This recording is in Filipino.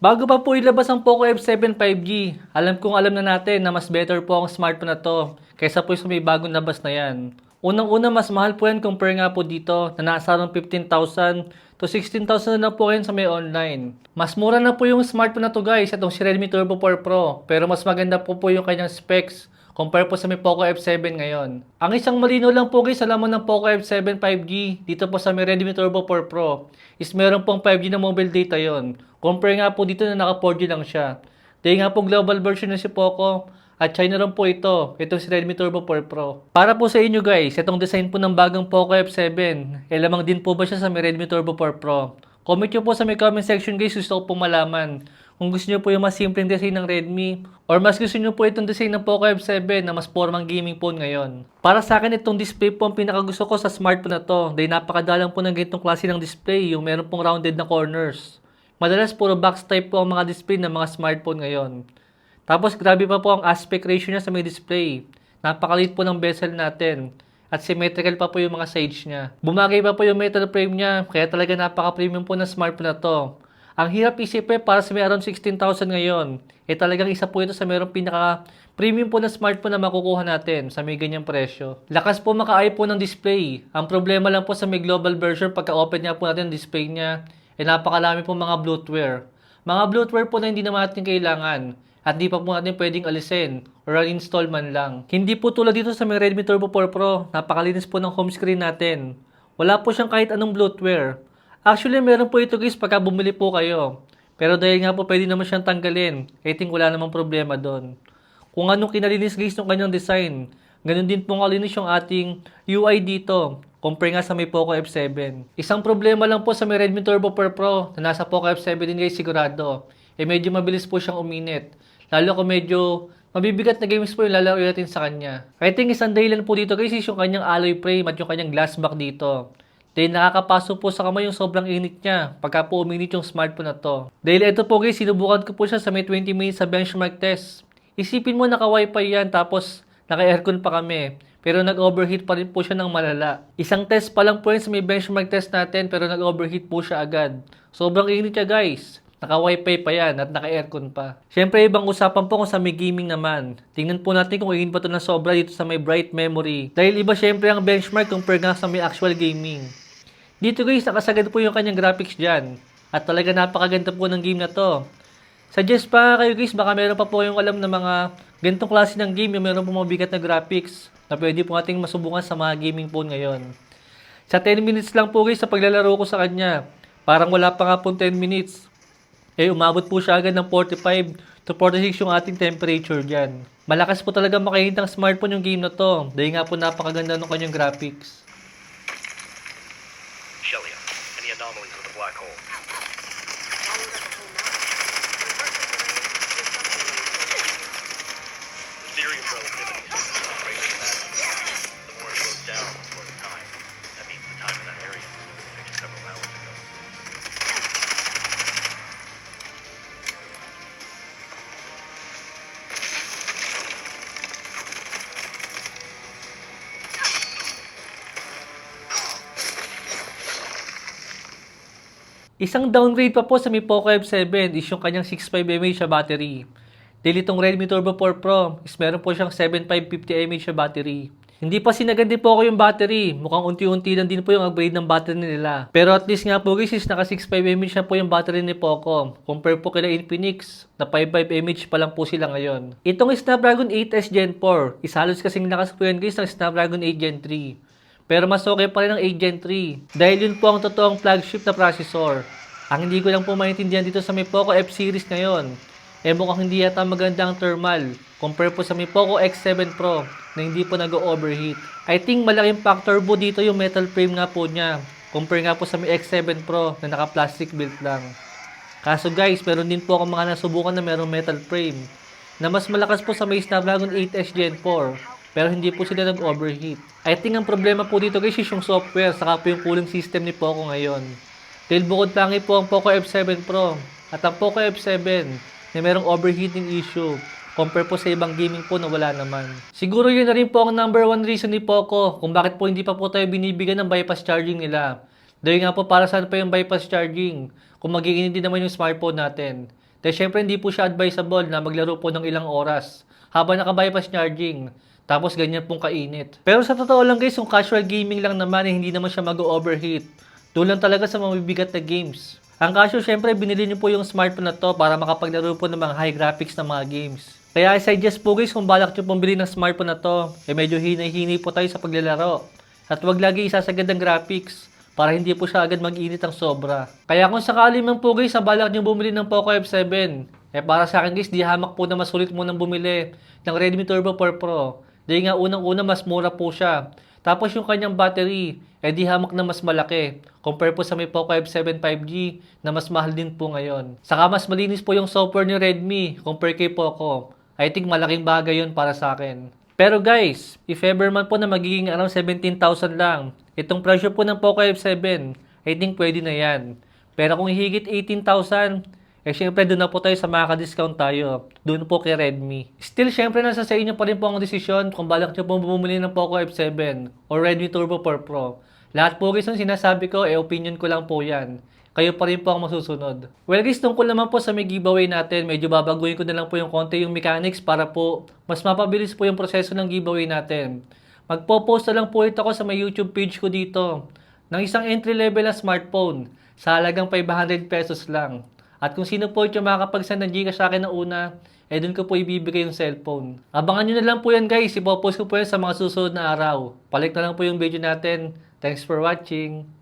Bago pa po ilabas ang Poco F7 5G, alam kong alam na natin na mas better po ang smartphone na to kaysa po sa may bagong labas na yan. Unang-una, mas mahal po yan compare nga po dito na nasa around 15,000 to 16,000 na po yan sa may online. Mas mura na po yung smartphone na to guys, itong si Redmi Turbo 4 Pro. Pero mas maganda po po yung kanyang specs compare po sa may Poco F7 ngayon. Ang isang malino lang po guys, alam mo ng Poco F7 5G dito po sa may Redmi Turbo 4 Pro is meron pong 5G na mobile data yon. Compare nga po dito na naka 4G lang siya. Dahil nga po global version na si Poco at China rin po ito, itong si Redmi Turbo 4 Pro. Para po sa inyo guys, itong design po ng bagong Poco F7, eh lamang din po ba siya sa may Redmi Turbo 4 Pro? Comment nyo po sa may comment section guys, gusto ko po malaman kung gusto nyo po yung mas simpleng design ng Redmi or mas gusto nyo po itong design ng Poco F7 na mas formang gaming phone ngayon. Para sa akin itong display po ang pinakagusto ko sa smartphone na to dahil napakadalang po ng ganitong klase ng display yung meron pong rounded na corners. Madalas puro box type po ang mga display ng mga smartphone ngayon. Tapos grabe pa po ang aspect ratio niya sa may display. Napakaliit po ng bezel natin. At symmetrical pa po yung mga sides niya. Bumagay pa po yung metal frame niya, kaya talaga napaka-premium po ng smartphone na to. Ang hirap isipin para sa may around 16,000 ngayon. Eh talagang isa po ito sa mayroong pinaka premium po na smartphone na makukuha natin sa may ganyang presyo. Lakas po maka po ng display. Ang problema lang po sa may global version pagka open niya po natin ang display niya, eh napakalami po mga bloatware. Mga bloatware po na hindi naman natin kailangan at di pa po natin pwedeng alisin or uninstall man lang. Hindi po tulad dito sa may Redmi Turbo 4 Pro, napakalinis po ng home screen natin. Wala po siyang kahit anong bloatware. Actually, meron po ito guys pagka bumili po kayo. Pero dahil nga po pwede naman siyang tanggalin, I think wala namang problema doon. Kung anong kinalinis guys ng kanyang design, ganun din po kalinis yung ating UI dito. Compare nga sa may Poco F7. Isang problema lang po sa may Redmi Turbo 4 Pro na nasa Poco F7 din guys sigurado. Eh medyo mabilis po siyang uminit. Lalo kung medyo mabibigat na games po yung lalaro natin sa kanya. I think isang dahilan po dito guys is yung kanyang alloy frame at yung kanyang glass back dito. Dahil nakakapasok po sa kamay yung sobrang init niya pagka po uminit yung smartphone na to. Dahil ito po guys, sinubukan ko po siya sa may 20 minutes sa benchmark test. Isipin mo naka wifi yan tapos naka aircon pa kami. Pero nag-overheat pa rin po siya ng malala. Isang test pa lang po yun sa may benchmark test natin pero nag-overheat po siya agad. Sobrang init siya guys. Naka-wifi pa yan at naka-aircon pa. Siyempre, ibang usapan po kung sa may gaming naman. Tingnan po natin kung iin pa ito na sobra dito sa may bright memory. Dahil iba siyempre ang benchmark compare nga sa may actual gaming. Dito guys, nakasagad po yung kanyang graphics dyan. At talaga napakaganda po ng game na to. Suggest pa kayo guys, baka meron pa po yung alam na mga ganitong klase ng game yung meron po mabigat na graphics na pwede po ating masubukan sa mga gaming phone ngayon. Sa 10 minutes lang po guys sa paglalaro ko sa kanya. Parang wala pa nga po 10 minutes. Eh, umabot po siya agad ng 45 to 46 yung ating temperature dyan. Malakas po talaga makikita ng smartphone yung game na to. Dahil nga po napakaganda ng kanyang graphics. Shelia, any anomalies with the black hole? Isang downgrade pa po sa Mi Poco F7 is yung kanyang 65 mAh battery. Dahil itong Redmi Turbo 4 Pro is meron po siyang 7550 mAh battery. Hindi pa sinagandi po ako yung battery. Mukhang unti-unti lang din po yung upgrade ng battery nila. Pero at least nga po guys is naka 65 mAh na po yung battery ni Poco. Compare po kila Infinix na 55 mAh pa lang po sila ngayon. Itong Snapdragon 8S Gen 4 is halos kasing lakas po yan guys ng Snapdragon 8 Gen 3. Pero mas okay pa rin ang 8 Gen 3 dahil yun po ang totoong flagship na processor. Ang hindi ko lang po maintindihan dito sa may Poco F series ngayon, eh mukhang hindi yata maganda ang thermal compare po sa may Poco X7 Pro na hindi po nag-overheat. I think malaking factor po dito yung metal frame nga po niya compare nga po sa may X7 Pro na naka-plastic built lang. Kaso guys, meron din po ako mga nasubukan na merong metal frame na mas malakas po sa may Snapdragon 8S Gen 4 pero hindi po sila nag-overheat. I think ang problema po dito guys is yung software saka po yung cooling system ni Poco ngayon. Dahil bukod tangi po ang Poco F7 Pro at ang Poco F7 na merong overheating issue compare po sa ibang gaming po na wala naman. Siguro yun na rin po ang number one reason ni Poco kung bakit po hindi pa po tayo binibigyan ng bypass charging nila. Dahil nga po para saan pa yung bypass charging kung magiginit din naman yung smartphone natin. Dahil syempre hindi po siya advisable na maglaro po ng ilang oras habang naka-bypass charging. Tapos ganyan pong kainit. Pero sa totoo lang guys, yung casual gaming lang naman eh, hindi naman siya mag-overheat. Doon lang talaga sa mabibigat na games. Ang kaso syempre binili niyo po yung smartphone na to para makapaglaro po ng mga high graphics na mga games. Kaya I suggest po guys kung balak niyo pong bilhin ng smartphone na to, eh medyo hinay-hinay po tayo sa paglalaro. At wag lagi isasagad ng graphics para hindi po siya agad mag-init ang sobra. Kaya kung sakali man po guys, sa balak niyo bumili ng Poco F7, eh para sa akin guys, di hamak po na mas sulit mo nang bumili ng Redmi Turbo 4 Pro. Dahil nga unang-una mas mura po siya. Tapos yung kanyang battery, eh di hamak na mas malaki. Compare po sa may Poco F7 5G na mas mahal din po ngayon. Saka mas malinis po yung software ni Redmi compare kay Poco. I think malaking bagay yun para sa akin. Pero guys, if ever man po na magiging around 17,000 lang, itong presyo po ng Poco F7, I think pwede na yan. Pero kung higit 18,000, eh syempre doon na po tayo sa makaka-discount tayo. Doon po kay Redmi. Still syempre nasa sa inyo pa rin po ang desisyon kung balak nyo po bumili ng Poco F7 o Redmi Turbo 4 Pro. Lahat po guys sinasabi ko, eh opinion ko lang po yan. Kayo pa rin po ang masusunod. Well guys, tungkol naman po sa may giveaway natin, medyo babaguhin ko na lang po yung konti yung mechanics para po mas mapabilis po yung proseso ng giveaway natin. Magpo-post na lang po ito ako sa may YouTube page ko dito ng isang entry level na smartphone sa halagang 500 pesos lang. At kung sino po yung makakapag-send ng Gcash sa akin na una, eh dun ko po ibibigay yung cellphone. Abangan nyo na lang po yan guys, ipopost ko po yan sa mga susunod na araw. Palik na lang po yung video natin. Thanks for watching.